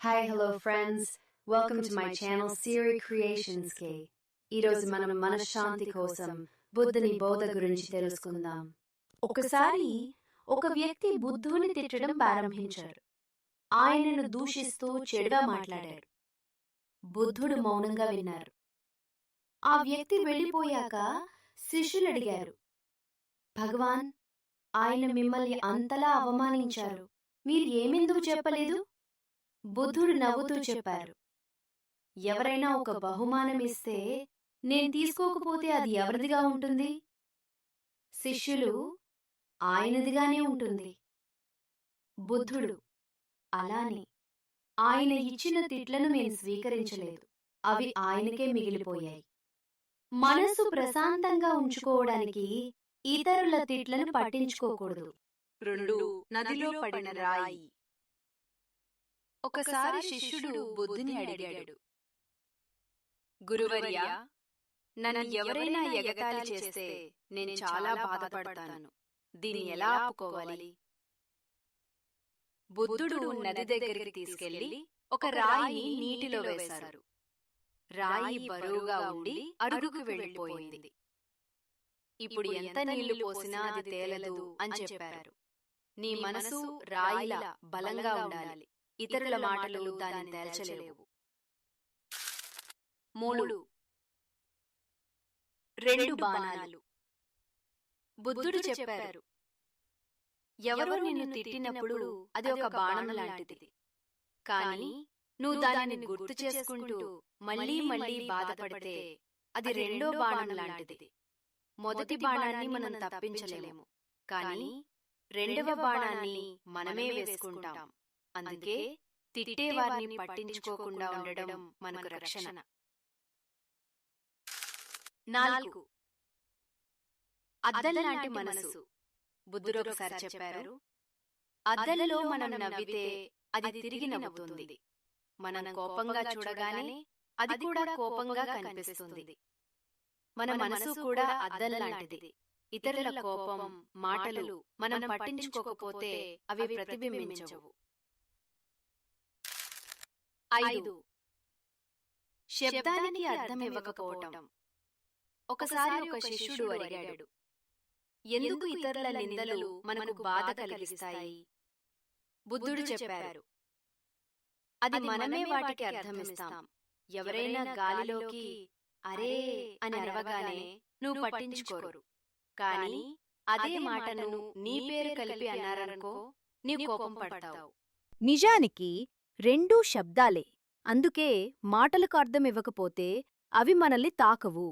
Hi hello friends welcome to my channel Siri క్రియేషన్స్కి ఈరోజు మనం మనశ్శాంతి కోసం బుద్ధుని బోధ గురించి తెలుసుకుందాం. ఒకసారి ఒక వ్యక్తి బుద్ధుని తిట్టడం ప్రారంభించారు. ఆయనను దూషిస్తూ చెడుగా మాట్లాడారు. బుద్ధుడు మౌనంగా విన్నారు. ఆ వ్యక్తి వెళ్ళిపోయాక శిష్యులు అడిగారు భగవాన్ ఆయన మిమ్మల్ని అంతలా అవమానించారు. మీరు ఏమెందుకు చెప్పలేదు? బుద్ధుడు నవ్వుతూ చెప్పారు. ఎవరైనా ఒక బహుమానం ఇస్తే నేను తీసుకోకపోతే అది ఎవరిదిగా ఉంటుంది? శిష్యులు ఆయనదిగానే ఉంటుంది. బుద్ధుడు అలానే ఆయన ఇచ్చిన తిట్లను నేను స్వీకరించలేదు. అవి ఆయనకే మిగిలిపోయాయి. మనసు ప్రశాంతంగా ఉంచుకోవడానికి ఇతరుల తిట్లను పట్టించుకోకూడదు. రెండు నదిలో పడిన రాయి. ఒకసారి శిష్యుడు బుద్ధుని అడిగాడు. గురువర్య నన్ను ఎవరైనా ఎగతాళి చేస్తే నేను చాలా బాధపడతాను. దీన్ని ఎలా ఆపుకోవాలి? బుద్ధుడు నది దగ్గరికి తీసుకెళ్ళి ఒక రాయి నీటిలో వేశారు. రాయి బరువుగా ఉండి అరుగుకు వెళ్ళిపోయింది. ఇప్పుడు ఎంత నీళ్ళు పోసినా అది తేలదు అని చెప్పారు. నీ మనసు రాయిలా బలంగా ఉండాలి. ఇతరుల మాటలు దాన్ని తేల్చలేవు మూడు. రెండు బాణాలు. బుద్ధుడు చెప్పారు. ఎవరో నిన్ను తిట్టినప్పుడు అది ఒక బాణం లాంటిది. కాని నువ్వు దానిని గుర్తు చేసుకుంటూ మళ్ళీ మళ్ళీ బాధపడితే అది రెండో బాణం లాంటిది. మొదటి బాణాన్ని మనం తప్పించలేము. కానీ రెండవ బాణాన్ని మనమే వేసుకుంటాం. అందుకే తిట్టేవారిని పట్టించుకోకుండా ఉండడం మనకు రక్షణ. నాలుగు. అద్దల్లాంటి మనసు. బుద్ధుడు ఒకసారి చెప్పారు. అద్దలలో మనం నవ్వితే అది తిరిగి నవ్వుతుంది. మనం కోపంగా చూడగానే అది కూడా కోపంగా కనిపిస్తుంది. మన మనసు కూడా అద్దం లాంటిది ఇతరుల కోపం మాటలు మనం పట్టించుకోకపోతే అవి ప్రతిబింబించవు. ఐదు. శబ్దానికి అర్థం ఇవ్వకపోవటం ఒకసారి ఒక శిష్యుడు అడిగాడు ఎందుకు ఇతరుల నిందలు మనకు బాధ కలిగిస్తాయి? బుద్ధుడు చెప్పారు అది మనమే వాటికి అర్థమిస్తాం. ఎవరైనా గాలిలోకి అరే అని అరవగానే నువ్వు పట్టించుకోరు. కాని అదే మాటను నీ పేరు కలిపి అన్నారనుకో నీవు కోపం పడతావు. నిజానికి రెండూ శబ్దాలే. అందుకే మాటలకు అర్థమివ్వకపోతే అవి మనల్ని తాకవు.